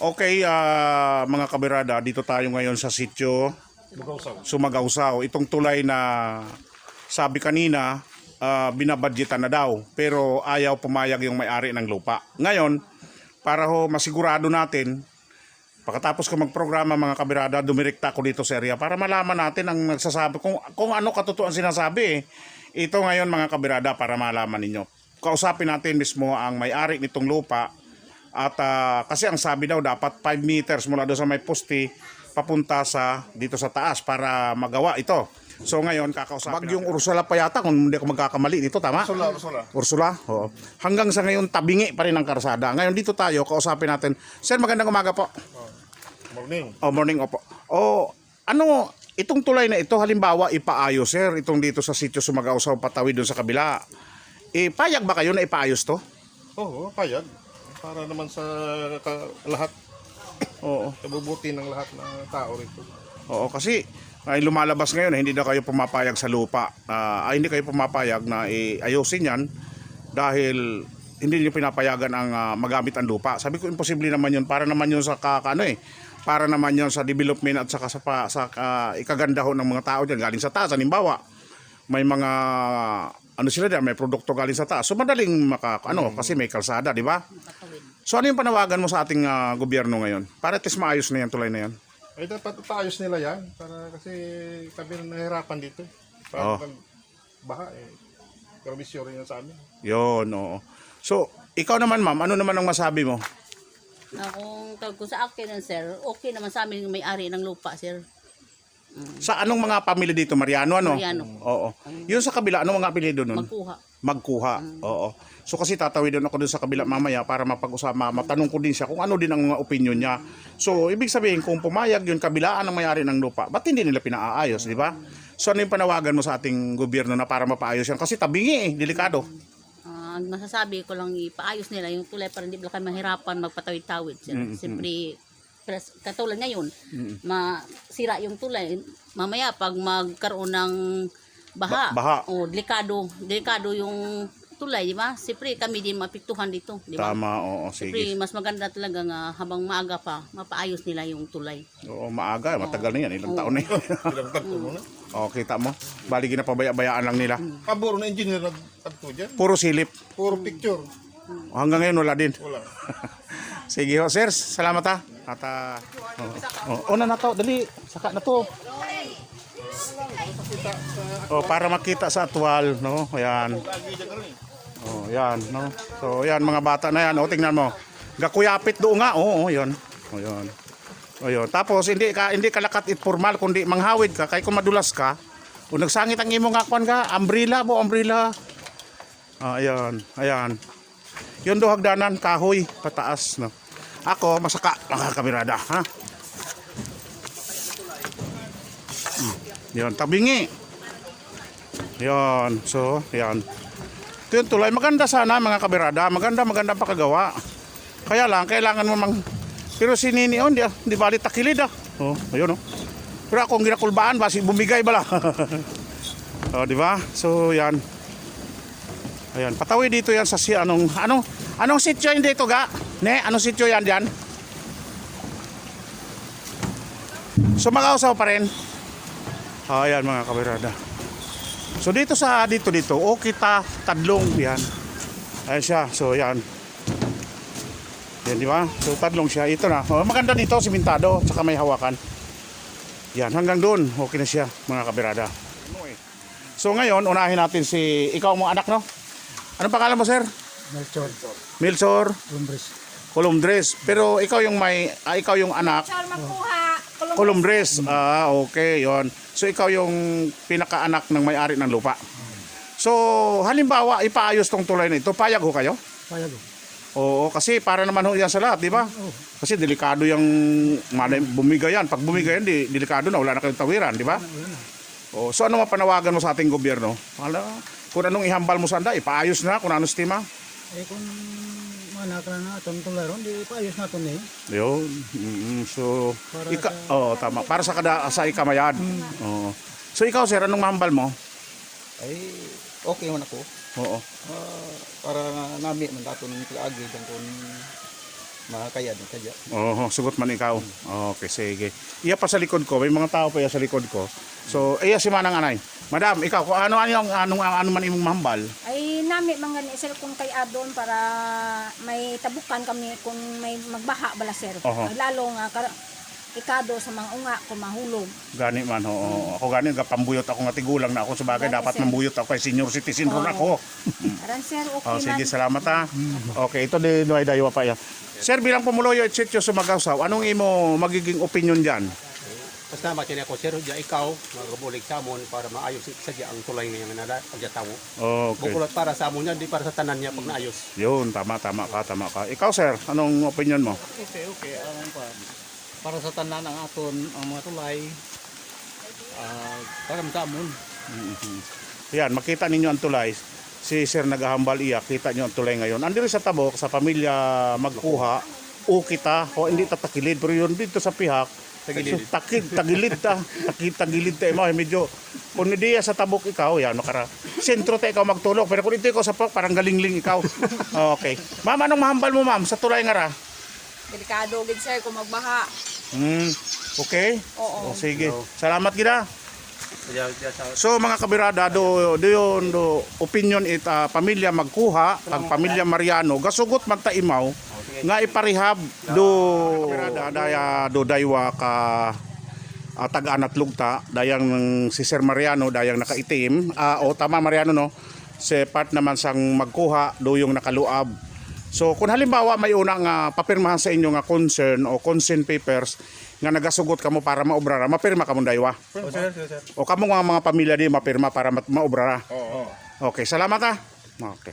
Okay, ah, mga kabirada, dito tayo ngayon sa sityo. Sumagawsaw. Itong tulay na sabi kanina, ah, binabadgetan na daw, pero ayaw pumayag yung may-ari ng lupa. Ngayon, para ho masigurado natin, pagkatapos ko magprograma mga kabirada, dumirekta ko dito sa area para malaman natin ang nagsasabi, kung, kung ano katotohan sinasabi. eh. Ito ngayon mga kabirada para malaman ninyo. Kausapin natin mismo ang may-ari nitong lupa at ah, kasi ang sabi daw dapat 5 meters mula doon sa may poste papunta sa dito sa taas para magawa ito. So ngayon kakausapin Bagyong Ursula pa yata kung hindi ako magkakamali dito tama? Sula, sula. Ursula? Oo. Hanggang sa ngayon tabingi pa rin ang karsada. Ngayon dito tayo kausapin natin. Sir magandang umaga po. Morning. Oh, morning opo. Oh, ano itong tulay na ito halimbawa ipaayos sir itong dito sa sitio Sumagawsaw patawid doon sa kabila. Eh payag ba kayo na ipaayos to? Oo, payag. Para naman sa lahat, Oo. kabubuti ng lahat ng tao rito. Oo, kasi ay lumalabas ngayon hindi na kayo pumapayag sa lupa. Ah, ay hindi kayo pumapayag na ayusin 'yan dahil hindi niyo pinapayagan ang ah, magamit ang lupa. Sabi ko imposible naman 'yun para naman 'yun sa ka- ano eh para naman 'yun sa development at saka sa, sa ah, ikaganda ho ng mga tao diyan galing sa taas halimbawa may mga ano sila diyan may produkto galing sa taas. So madaling maka ano kasi may kalsada, di ba? So ano yung panawagan mo sa ating ah, gobyerno ngayon? Para at least maayos na yan tulay na yan. Ay, dapat paayos nila yan. Para kasi kami na nahirapan dito. Para Oo. pag baha eh. Provisyon rin yan sa amin. Yun, oo. So, ikaw naman ma'am, ano naman ang masabi mo? Na kung, kung sa akin sir, okay naman sa amin yung may-ari ng lupa, sir. Sa anong mga pamilya dito? Mariano, ano? Mariano. Oo. Yun sa kabila, anong mga apelyido nun? Magkuha. Magkuha. Oo. So kasi tatawidin ako dun sa kabila mamaya para mapag-usama, matanong ko din siya kung ano din ang mga opinion niya. So, ibig sabihin, kung pumayag yun, kabilaan ang mayari ng lupa, ba't hindi nila pinaaayos, di ba? So, ano yung panawagan mo sa ating gobyerno na para mapaayos yan? Kasi tabingi eh, delikado. Ah, ang masasabi ko lang ipaayos nila yung tulay para hindi ba kayo mahirapan magpatawid-tawid. Siyempre, katulad ngayon, masira yung tulay. Mamaya, pag magkaroon ng baha, Ba- baha. o delikado, delikado yung tulay, di ba? Siyempre, kami din mapiktuhan dito, di ba? Tama, oo, Siyempre, sige. mas maganda talaga nga habang maaga pa, mapaayos nila yung tulay. Oo, maaga, matagal na yan, ilang taon na yan. Ilang tagpo muna. Oo, kita mo. Bali, ginapabaya-bayaan lang nila. Pabor na engineer na tagpo dyan. Puro silip. Puro picture. Hanggang ngayon, wala din. Wala. Sige ho, sir. Salamat ha. At, uh, oh, una na to. Dali. Saka na to. Oh, para makita sa atwal, no? Ayan. Oh, yan, no? So, yan mga bata na yan. Oh, tingnan mo. Gakuyapit doon nga. Oo, oh, yan. Oh, yan. Oh, yun. Tapos hindi ka hindi ka lakat it formal kundi manghawid ka kay kung madulas ka. O nagsangit ang imong akwan ka, umbrella mo, umbrella. Ah, ayan, ayan. Yun do hagdanan, kahoy, pataas. No? Ako, masaka, mga kamirada. Ha? Hmm, Yun, tabingi. Yun, so, yan. Ito yung tulay. Maganda sana, mga kabirada. Maganda, maganda pakagawa. Kaya lang, kailangan mo mang... Pero si Nini, oh, hindi, hindi bali takilid ah. Oh, ayun oh. Pero akong ginakulbaan, basi bumigay bala. oh, di ba? So, yan. Ayan, patawid dito yan sa si anong anong anong sitio hindi ito ga? Ne, anong sitio yan diyan? Sumagawsaw pa rin. Oh, ayan mga kabirada. So dito sa dito dito, o kita tadlong yan. Ayan siya. So yan. Yan di ba? So tadlong siya. Ito na. Oh, maganda dito simentado saka may hawakan. Yan hanggang doon. Okay na siya mga kabirada. So ngayon, unahin natin si ikaw mong anak no? Anong pangalan mo, sir? Melchor, Milsor Lumbres. Columdres. Pero ikaw yung may ah, ikaw yung anak Columdres. Ah, okay, 'yon. So ikaw yung pinakaanak ng may-ari ng lupa. So, halimbawa, ipaayos tong tulay na ito, payag ho kayo? Payag. Oo, kasi para naman ho yan sa lahat, di ba? Kasi delikado yung mana- bumigay yan. Pag bumigay yan, di, delikado na, wala na kayong tawiran, di ba? Oo, so ano mapanawagan mo sa ating gobyerno? Hala, kung anong ihambal mo sa anda, ipaayos na kung ano estima. Eh kung mana ka na itong tularon, di paayos na ito eh. Yun. Mm, so, Para ika, oh, tama. Para sa kada sa ikamayan. Oo. So ikaw sir, anong mahambal mo? ay okay man ako Oo. Ah, para nami man daton kalaagi dan kun makakaya din sadya. Oo, sugot man ikaw. Okay, sige. Iya pa sa likod ko, may mga tao pa iya sa likod ko. So, iya si Manang Anay. Madam, ikaw, kung ano ano yung anong ano man imong mahambal? ay nami mga ni sir kung kay adon para may tabukan kami kung may magbaha bala sir. Oho. Lalo nga kar- ikado sa mga unga kung mahulog. Gani man, oo. Ako gani, pambuyot ako nga tigulang na ako. Sa bagay, Gani, dapat sir. mambuyot ako kay senior citizen ron ako. Aran sir, okay Oh, sige, man. salamat ha. Okay, ito din no ay dayo pa ya. Sir, bilang pumuloyo at sityo sumagawsaw, anong imo magiging opinion diyan? Basta matin ako, sir, dya ikaw, magabulig sa amon para maayos sa dya ang tulay ngayon na pagkatawo. Okay. Bukulot para sa amon yan, di para sa tanan niya pag naayos. Yun, tama, tama ka, tama ka. Ikaw, sir, anong opinion mo? Okay, okay. Alam pa. Para sa tanan ang aton, ang mga tulay, ah, para matamon. Yan, makita ninyo ang tulay. Si Sir naghahambal iya, kita nyo ang tulay ngayon. Andito sa tabok, sa pamilya magkuha, o kita, o hindi tatakilid, pero yun dito sa pihak, Tagilid. So, takid, tagilid ta. Takid, tagilid ta mo. Medyo, kung hindi sa tabok ikaw, yan, makara. Sentro ta ikaw magtulog. Pero kung ito ikaw sa pok, parang galingling ikaw. Okay. Ma'am, anong mahambal mo, ma'am? Sa tulay nga ra? Delikado gid sir kung magbaha. Hmm, okay? O, Oo. sige. Salamat gina. Dya, dya sa So mga kabirada, do, do yun, do, opinion it, ah, pamilya magkuha, ang pamilya Mariano, gasugot man ta imaw, nga iparihab, do, kabirada, daya, do daywa ka, uh, tag-anat lugta, dayang si Sir Mariano, dayang nakaitim, ah, o tama Mariano no, si part naman sang magkuha, do yung nakaluab. So kung halimbawa may unang nga papirmahan sa inyo nga concern o consent papers nga nagasugot kamo para maobrara, mapirma kamo daywa. Oh, sir, sir, sir. O kamo nga mga pamilya di mapirma para maobrara. Okay, salamat ah. Okay.